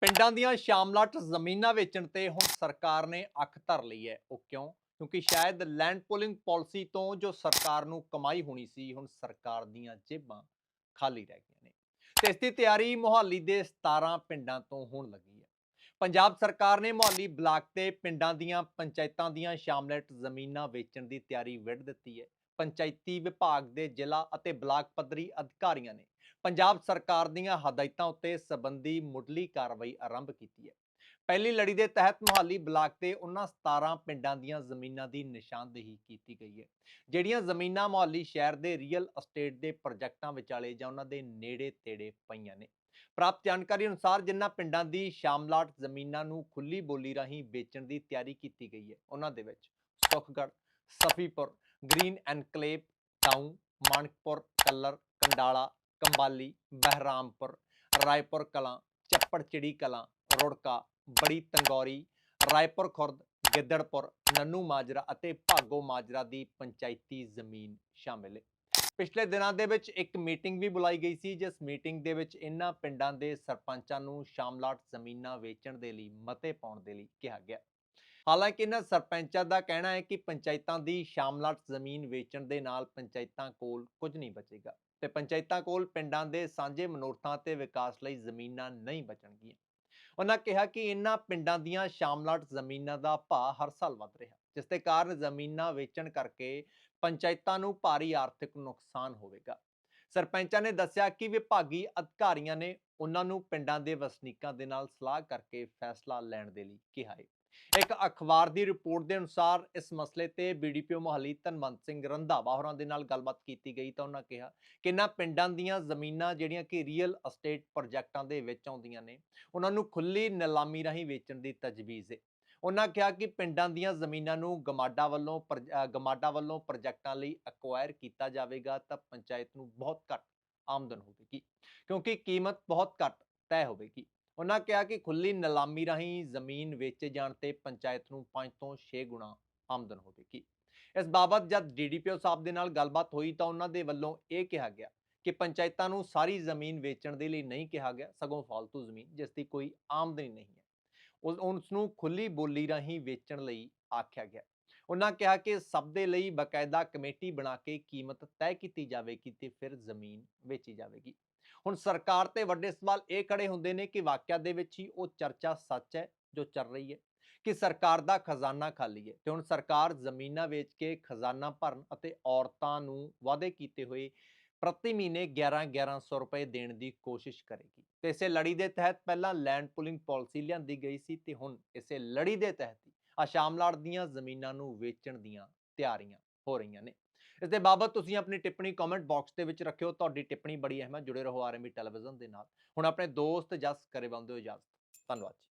ਪਿੰਡਾਂ ਦੀਆਂ ਸ਼ਾਮਲਾਟ ਜ਼ਮੀਨਾਂ ਵੇਚਣ ਤੇ ਹੁਣ ਸਰਕਾਰ ਨੇ ਅੱਖ ਧਰ ਲਈ ਹੈ। ਉਹ ਕਿਉਂ? ਕਿਉਂਕਿ ਸ਼ਾਇਦ ਲੈਂਡ ਪੋਲਿੰਗ ਪਾਲਿਸੀ ਤੋਂ ਜੋ ਸਰਕਾਰ ਨੂੰ ਕਮਾਈ ਹੋਣੀ ਸੀ, ਹੁਣ ਸਰਕਾਰ ਦੀਆਂ ਜੇਬਾਂ ਖਾਲੀ ਰਹਿ ਗਈਆਂ ਨੇ। ਤੇ ਇਸ ਦੀ ਤਿਆਰੀ ਮੁਹਾਲੀ ਦੇ 17 ਪਿੰਡਾਂ ਤੋਂ ਹੋਣ ਲੱਗੀ ਹੈ। ਪੰਜਾਬ ਸਰਕਾਰ ਨੇ ਮੁਹਾਲੀ ਬਲਾਕ ਤੇ ਪਿੰਡਾਂ ਦੀਆਂ ਪੰਚਾਇਤਾਂ ਦੀਆਂ ਸ਼ਾਮਲਾਟ ਜ਼ਮੀਨਾਂ ਵੇਚਣ ਦੀ ਤਿਆਰੀ ਵਿੱਢ ਦਿੱਤੀ ਹੈ। ਪੰਚਾਇਤੀ ਵਿਭਾਗ ਦੇ ਜ਼ਿਲ੍ਹਾ ਅਤੇ ਬਲਾਕ ਪੱਧਰੀ ਅਧਿਕਾਰੀਆਂ ਨੇ ਪੰਜਾਬ ਸਰਕਾਰ ਦੀਆਂ ਹਦਾਇਤਾਂ ਉੱਤੇ ਸਬੰਧੀ ਮੁੱਢਲੀ ਕਾਰਵਾਈ ਆਰੰਭ ਕੀਤੀ ਹੈ। ਪਹਿਲੀ ਲੜੀ ਦੇ ਤਹਿਤ ਮੁਹਾਲੀ ਬਲਾਕ ਦੇ ਉਹਨਾਂ 17 ਪਿੰਡਾਂ ਦੀਆਂ ਜ਼ਮੀਨਾਂ ਦੀ ਨਿਸ਼ਾਨਦੇਹੀ ਕੀਤੀ ਗਈ ਹੈ, ਜਿਹੜੀਆਂ ਜ਼ਮੀਨਾਂ ਮੁਹਾਲੀ ਸ਼ਹਿਰ ਦੇ ਰੀਅਲ ਅਸਟੇਟ ਦੇ ਪ੍ਰੋਜੈਕਟਾਂ ਵਿਚਾਲੇ ਜਾਂ ਉਹਨਾਂ ਦੇ ਨੇੜੇ ਤੇੜੇ ਪਈਆਂ ਨੇ। ਪ੍ਰਾਪਤ ਜਾਣਕਾਰੀ ਅਨੁਸਾਰ ਜਿਨ੍ਹਾਂ ਪਿੰਡਾਂ ਦੀ ਸ਼ਾਮਲਾਟ ਜ਼ਮੀਨਾਂ ਨੂੰ ਖੁੱਲੀ ਬੋਲੀ ਰਾਹੀਂ ਵੇਚਣ ਦੀ ਤਿਆਰੀ ਕੀਤੀ ਗਈ ਹੈ ਉਹਨਾਂ ਦੇ ਵਿੱਚ Sukhgarh Safipur, green enclave town, Manakpur, Kallar, Kandala, Kambali, Bahrampur, Raipur Kalan, Chapparchiri Kalan, Rurka, Badi Tangori, Raipur Khurd, ਗਿੱਦੜਪੁਰ, Nannu Majra ਅਤੇ ਭਾਗੋ ਮਾਜਰਾ ਦੀ ਪੰਚਾਇਤੀ ਜ਼ਮੀਨ ਸ਼ਾਮਿਲ ਹੈ ਪਿਛਲੇ ਦਿਨਾਂ ਦੇ ਵਿੱਚ ਇੱਕ ਮੀਟਿੰਗ ਵੀ ਬੁਲਾਈ ਗਈ ਸੀ, ਜਿਸ ਮੀਟਿੰਗ ਦੇ ਵਿੱਚ ਇਹਨਾਂ ਪਿੰਡਾਂ ਦੇ ਸਰਪੰਚਾਂ ਨੂੰ ਸ਼ਾਮਲਾਟ ਜ਼ਮੀਨਾਂ ਵੇਚਣ ਦੇ ਲਈ ਮਤੇ ਪਾਉਣ ਦੇ ਲਈ ਕਿਹਾ ਗਿਆ। ਹਾਲਾਂਕਿ ਇਹਨਾਂ ਸਰਪੰਚਾਂ ਦਾ ਕਹਿਣਾ ਹੈ ਕਿ ਪੰਚਾਇਤਾਂ ਦੀ ਸ਼ਾਮਲਾਟ ਜ਼ਮੀਨ ਵੇਚਣ ਦੇ ਨਾਲ ਪੰਚਾਇਤਾਂ ਕੋਲ ਕੁਝ ਨਹੀਂ ਬਚੇਗਾ ਤੇ ਪੰਚਾਇਤਾਂ ਕੋਲ ਪਿੰਡਾਂ ਦੇ ਸਾਂਝੇ ਮਨੋਰਥਾਂ ਤੇ ਵਿਕਾਸ ਲਈ ਜ਼ਮੀਨਾਂ ਨਹੀਂ ਬਚਣਗੀਆਂ। ਉਹਨਾਂ ਕਿਹਾ ਕਿ ਇਹਨਾਂ ਪਿੰਡਾਂ ਦੀਆਂ ਸ਼ਾਮਲਾਟ ਜ਼ਮੀਨਾਂ ਦਾ ਭਾਅ ਹਰ ਸਾਲ ਵੱਧ ਰਿਹਾ, ਜਿਸ ਦੇ ਕਾਰਨ ਜ਼ਮੀਨਾਂ ਵੇਚਣ ਕਰਕੇ ਪੰਚਾਇਤਾਂ ਨੂੰ ਭਾਰੀ ਆਰਥਿਕ ਨੁਕਸਾਨ ਹੋਵੇਗਾ। ਸਰਪੰਚਾਂ ਨੇ ਦੱਸਿਆ ਕਿ ਵਿਭਾਗੀ ਅਧਿਕਾਰੀਆਂ ਨੇ ਉਹਨਾਂ ਨੂੰ ਪਿੰਡਾਂ ਦੇ ਵਸਨੀਕਾਂ ਦੇ ਨਾਲ ਸਲਾਹ ਕਰਕੇ ਫੈਸਲਾ ਲੈਣ ਦੇ ਲਈ ਕਿਹਾ ਹੈ ਇੱਕ ਅਖਬਾਰ ਦੀ ਰਿਪੋਰਟ ਦੇ ਅਨੁਸਾਰ ਇਸ ਮਸਲੇ ਤੇ ਬੀਡੀਪੀਓ ਮੁਹਾਲੀ ਧਨਵੰਤ ਸਿੰਘ ਰੰਧਾਵਾ ਹੋਰਾਂ ਦੇ ਨਾਲ ਗੱਲਬਾਤ ਕੀਤੀ ਗਈ ਤਾਂ ਉਹਨਾਂ ਕਿਹਾ ਕਿ ਇਹਨਾਂ ਪਿੰਡਾਂ ਦੀਆਂ ਜ਼ਮੀਨਾਂ ਜਿਹੜੀਆਂ ਕਿ ਰੀਅਲ ਅਸਟੇਟ ਪ੍ਰੋਜੈਕਟਾਂ ਦੇ ਵਿੱਚ ਆਉਂਦੀਆਂ ਨੇ ਉਹਨਾਂ ਨੂੰ ਖੁੱਲੀ ਨਿਲਾਮੀ ਰਾਹੀਂ ਵੇਚਣ ਦੀ ਤਜਵੀਜ਼ ਹੈ ਉਹਨਾਂ ਕਿਹਾ ਕਿ ਪਿੰਡਾਂ ਦੀਆਂ ਜ਼ਮੀਨਾਂ ਨੂੰ ਗਮਾਡਾ ਵੱਲੋਂ ਪ੍ਰਜ- ਗਮਾਡਾ ਵੱਲੋਂ ਪ੍ਰੋਜੈਕਟਾਂ ਲਈ ਅਕਵਾਇਰ ਕੀਤਾ ਜਾਵੇਗਾ ਤਾਂ ਪੰਚਾਇਤ ਨੂੰ ਬਹੁਤ ਘੱਟ ਆਮਦਨ ਹੋਵੇਗੀ, ਕਿਉਂਕਿ ਕੀਮਤ ਬਹੁਤ ਘੱਟ ਤੈਅ ਹੋਵੇਗੀ। ਉਹਨਾਂ ਕਿਹਾ ਕਿ ਖੁੱਲੀ ਨਿਲਾਮੀ ਰਾਹੀਂ ਜ਼ਮੀਨ ਵੇਚੇ ਜਾਣ ਤੇ ਪੰਚਾਇਤ ਨੂੰ 5 ਤੋਂ 6 ਗੁਣਾ ਆਮਦਨ ਹੋਵੇਗੀ ਇਸ ਬਾਬਤ ਜਦ ਡੀਡੀਪੀਓ ਸਾਹਿਬ ਦੇ ਨਾਲ ਗੱਲਬਾਤ ਹੋਈ ਤਾਂ ਉਹਨਾਂ ਦੇ ਵੱਲੋਂ ਇਹ ਕਿਹਾ ਗਿਆ ਕਿ ਪੰਚਾਇਤਾਂ ਨੂੰ ਸਾਰੀ ਜ਼ਮੀਨ ਵੇਚਣ ਦੇ ਲਈ ਨਹੀਂ ਕਿਹਾ ਗਿਆ, ਸਗੋਂ ਫालतू ਜ਼ਮੀਨ, ਜਿਸ ਦੀ ਕੋਈ ਆਮਦਨੀ ਨਹੀਂ ਹੈ। ਉਸ ਉਸ ਨੂੰ ਖੁੱਲੀ ਬੋਲੀ ਰਾਹੀਂ ਵੇਚਣ ਲਈ ਆਖਿਆ ਗਿਆ। ਉਹਨਾਂ ਕਿਹਾ ਕਿ ਸਭ ਦੇ ਲਈ ਬਕਾਇਦਾ ਕਮੇਟੀ ਬਣਾ ਕੇ ਕੀਮਤ ਤੈਅ ਕੀਤੀ ਜਾਵੇਗੀ ਤੇ ਫਿਰ ਜ਼ਮੀਨ ਵੇਚੀ ਜਾਵੇਗੀ। ਹੁਣ ਸਰਕਾਰ ਤੇ ਵੱਡੇ ਸਵਾਲ ਇਹ ਖੜੇ ਹੁੰਦੇ ਨੇ ਕਿ ਵਾਕਿਆ ਦੇ ਵਿੱਚ ਹੀ ਉਹ ਚਰਚਾ ਸੱਚ ਹੈ ਜੋ ਚੱਲ ਰਹੀ ਹੈ ਕਿ ਸਰਕਾਰ ਦਾ ਖਜ਼ਾਨਾ ਖਾਲੀ ਹੈ ਤੇ ਹੁਣ ਸਰਕਾਰ ਜ਼ਮੀਨਾਂ ਵੇਚ ਕੇ ਖਜ਼ਾਨਾ ਭਰਨ ਅਤੇ ਔਰਤਾਂ ਨੂੰ ਵਾਅਦੇ ਕੀਤੇ ਹੋਏ ਪ੍ਰਤੀ ਮਹੀਨੇ 11-1100 ਰੁਪਏ ਦੇਣ ਦੀ ਕੋਸ਼ਿਸ਼ ਕਰੇਗੀ। ਤੇ ਇਸੇ ਲੜੀ ਦੇ ਤਹਿਤ ਪਹਿਲਾਂ ਲੈਂਡ ਪੁਲਿੰਗ ਪਾਲਿਸੀ ਲਿਆਂਦੀ ਗਈ ਸੀ ਤੇ ਹੁਣ ਇਸੇ ਲੜੀ ਦੇ ਤਹਿਤ ਹੀ ਆ ਦੀਆਂ ਜ਼ਮੀਨਾਂ ਨੂੰ ਵੇਚਣ ਦੀਆਂ ਤਿਆਰੀਆਂ ਹੋ ਰਹੀਆਂ ਨੇ। ਇਸ ਦੇ ਬਾਬਤ ਤੁਸੀਂ ਆਪਣੀ ਟਿੱਪਣੀ ਕਮੈਂਟ ਬਾਕਸ ਦੇ ਵਿੱਚ ਰੱਖਿਓ, ਤੁਹਾਡੀ ਟਿੱਪਣੀ ਬੜੀ ਅਹਿਮ ਹੈ, ਜੁੜੇ ਰਹੋ ਆਰਐਮਬੀ ਟੈਲੀਵਿਜ਼ਨ ਦੇ ਨਾਲ। ਹੁਣ ਆਪਣੇ ਦੋਸਤ ਜਸ ਕਰੇ ਬੰਦੇ ਹੋ ਇਜਾਜ਼ਤ, ਧੰਨਵਾਦ ਜੀ।